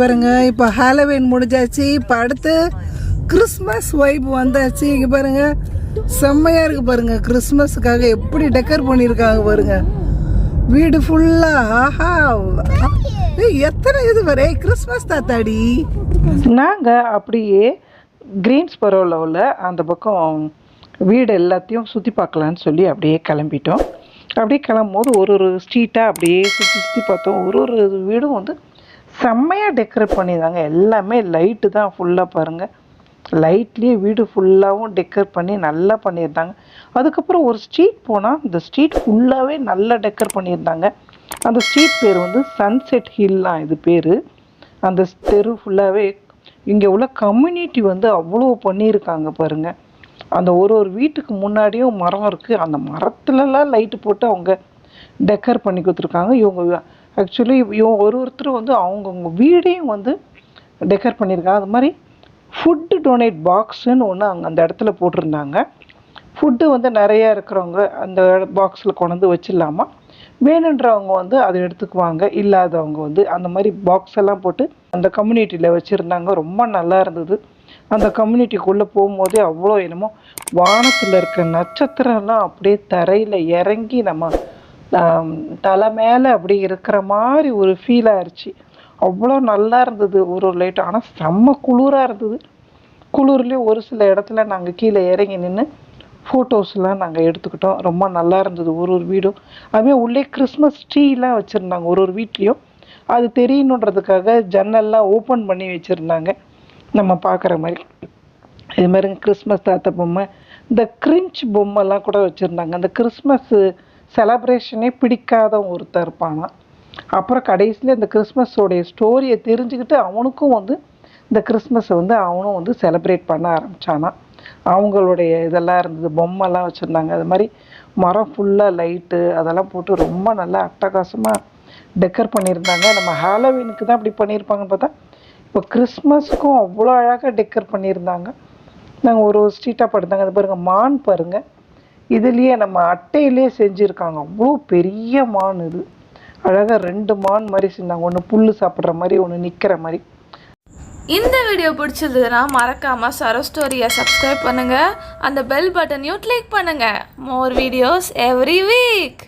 பாருங்க. இப்போ ஹாலோவின் முடிஞ்சாச்சு. இப்போ அடுத்து கிறிஸ்மஸ் வைப் வந்தாச்சு. இங்கே பாருங்க செம்மையாக இருக்கு பாருங்க. கிறிஸ்மஸுக்காக எப்படி டெக்கர் பண்ணியிருக்காங்க பாருங்க. வீடு ஃபுல்லாக ஆஹா. எத்தனை இது வரை கிறிஸ்மஸ் தாத்தாடி. நாங்கள் அப்படியே கிரீன்ஸ்பரோவில் உள்ள அந்த பக்கம் வீடு எல்லாத்தையும் சுற்றி பார்க்கலான்னு சொல்லி அப்படியே கிளம்பிட்டோம். அப்படியே கிளம்பும் போது ஒரு ஒரு ஸ்ட்ரீட்டாக அப்படியே சுற்றி சுற்றி பார்த்தோம். ஒரு ஒரு வீடும் வந்து செம்மையாக டெக்கரேட் பண்ணியிருந்தாங்க. எல்லாமே லைட்டு தான் ஃபுல்லாக பாருங்கள் லைட்லேயே வீடு ஃபுல்லாகவும் டெக்கர் பண்ணி நல்லா பண்ணியிருந்தாங்க. அதுக்கப்புறம் ஒரு ஸ்ட்ரீட் போனால் இந்த ஸ்ட்ரீட் ஃபுல்லாகவே நல்லா டெக்கர் பண்ணியிருந்தாங்க. அந்த ஸ்ட்ரீட் பேர் வந்து சன்செட் ஹில்லாம் இது பேர். அந்த தெரு ஃபுல்லாகவே இங்கே உள்ள கம்யூனிட்டி வந்து அவ்வளோ பண்ணியிருக்காங்க பாருங்கள் அந்த ஒரு ஒரு வீட்டுக்கு முன்னாடியும் மரம் இருக்குது அந்த மரத்துலலாம் லைட்டு போட்டு அவங்க டெக்கர் பண்ணி கொடுத்துருக்காங்க. இவங்க ஆக்சுவலி இவங்க ஒரு ஒருத்தர் வந்து அவங்கவுங்க வீடையும் வந்து டெக்கர் பண்ணியிருக்காங்க. அது மாதிரி ஃபுட்டு டொனேட் பாக்ஸுன்னு ஒன்று அங்கே அந்த இடத்துல போட்டிருந்தாங்க. ஃபுட்டு வந்து நிறையா இருக்கிறவங்க அந்த பாக்ஸில் கொண்டு வந்து வச்சிடலாமா? வேணுன்றவங்க வந்து அதை எடுத்துக்குவாங்க. இல்லாதவங்க வந்து அந்த மாதிரி பாக்ஸ் எல்லாம் போட்டு அந்த கம்யூனிட்டியில் வச்சுருந்தாங்க. ரொம்ப நல்லா இருந்தது. அந்த கம்யூனிட்டிக்குள்ளே போகும்போதே அவ்வளோ என்னமோ வானத்தில் இருக்க நட்சத்திரம்லாம் அப்படியே தரையில் இறங்கி நம்ம தலை மேலே அப்படி இருக்கிற மாதிரி ஒரு ஃபீல் ஆயிடுச்சு அவ்வளோ நல்லா இருந்தது ஒரு ஒரு லைட். ஆனால் செம்ம குளிராக இருந்தது. குளிர்லேயே ஒரு சில இடத்துல நாங்கள் கீழே இறங்கி நின்று ஃபோட்டோஸ்லாம் நாங்கள் எடுத்துக்கிட்டோம். ரொம்ப நல்லா இருந்தது ஒரு ஒரு வீடும். அதுமாதிரி உள்ளே கிறிஸ்மஸ் ட்ரீலாம் வச்சுருந்தாங்க ஒரு ஒரு வீட்லேயும். அது தெரியணுன்றதுக்காக ஜன்னல்லாம் ஓப்பன் பண்ணி வச்சுருந்தாங்க நம்ம பார்க்குற மாதிரி. இது மாதிரி கிறிஸ்மஸ் தாத்த பொம்மை இந்த கிரிஞ்ச் பொம்மைலாம் கூட வச்சுருந்தாங்க. அந்த கிறிஸ்மஸ்ஸு செலப்ரேஷனே பிடிக்காத ஒருத்தர் இருப்பானா அப்புறம் கடைசியில் இந்த கிறிஸ்மஸோடைய ஸ்டோரியை தெரிஞ்சுக்கிட்டு அவனுக்கும் வந்து இந்த கிறிஸ்மஸை வந்து அவனும் வந்து செலிப்ரேட் பண்ண ஆரம்பித்தானா அவங்களுடைய இதெல்லாம் இருந்தது பொம்மைலாம் வச்சுருந்தாங்க. அது மாதிரி மரம் ஃபுல்லாக லைட்டு அதெல்லாம் போட்டு ரொம்ப நல்லா அட்டகாசமாக டெக்கர் பண்ணியிருந்தாங்க. நம்ம ஹாலோவீனுக்கு தான் அப்படி பண்ணியிருப்பாங்கன்னு பார்த்தா இப்போ கிறிஸ்மஸ்க்கும் அவ்வளோ அழகாக டெக்கர் பண்ணியிருந்தாங்க. நாங்கள் ஒரு ஸ்ட்ரீட்டாக படுத்தாங்க. அது பாருங்கள் மான் பாருங்கள் இதுலேயே நம்ம அட்டையிலே செஞ்சுருக்காங்க. அவ்வளோ பெரிய மான் இது. அழகாக ரெண்டு மான் மாதிரி செஞ்சாங்க. ஒன்று புல் சாப்பிட்ற மாதிரி ஒன்று நிற்கிற மாதிரி. இந்த வீடியோ பிடிச்சிருந்ததுன்னா மறக்காம சரோ ஸ்டோரியை சப்ஸ்கிரைப் பண்ணுங்க. அந்த பெல் பட்டனையும் கிளிக் பண்ணுங்க. More videos every week